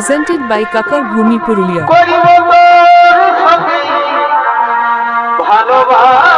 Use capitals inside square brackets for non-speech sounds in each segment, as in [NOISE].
Presented by কাকার ভূমি পুরুলিয়া ভালোবাসা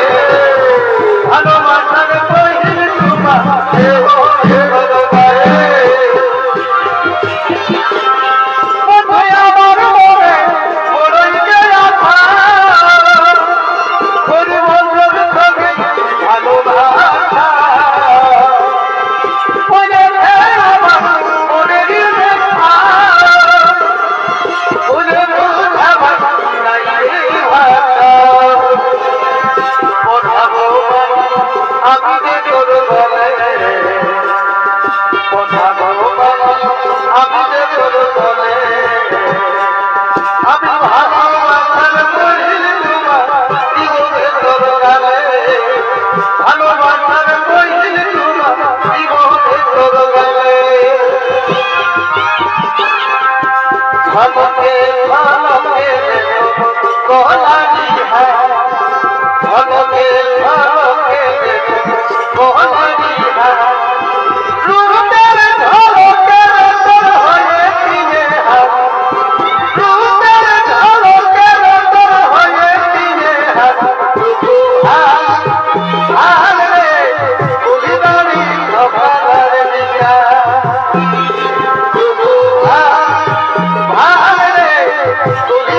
Good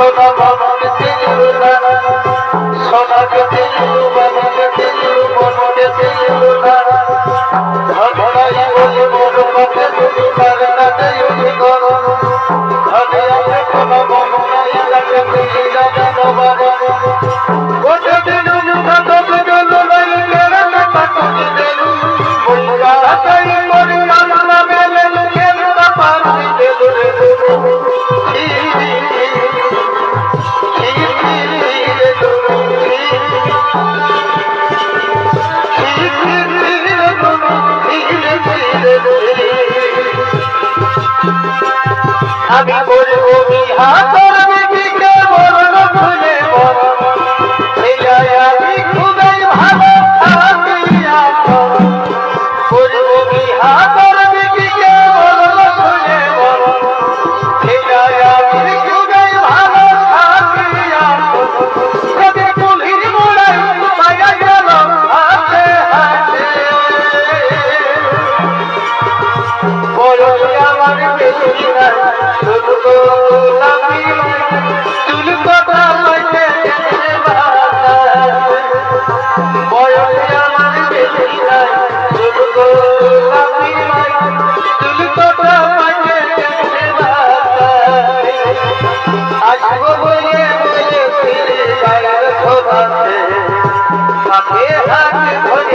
বাবা আমি বলব বিহা করবে কি কে বলব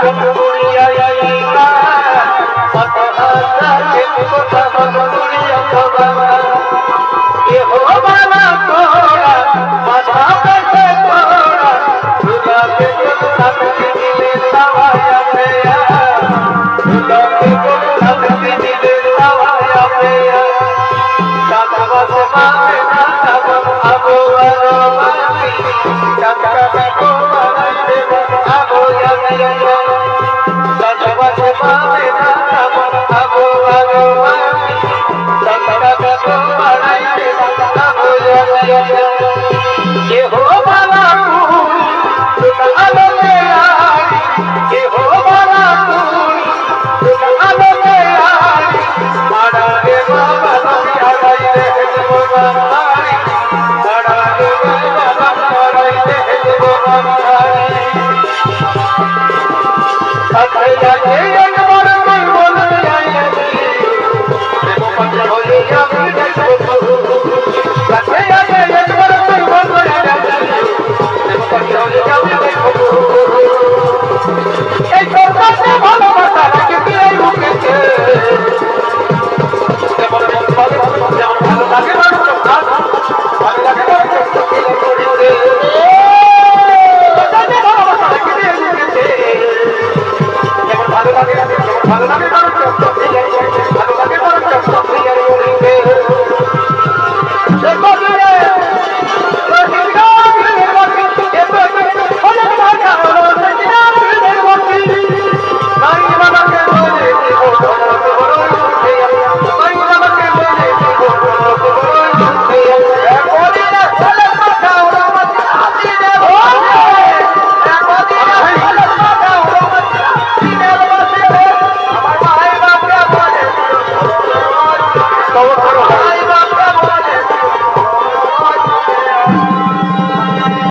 Come [LAUGHS] on.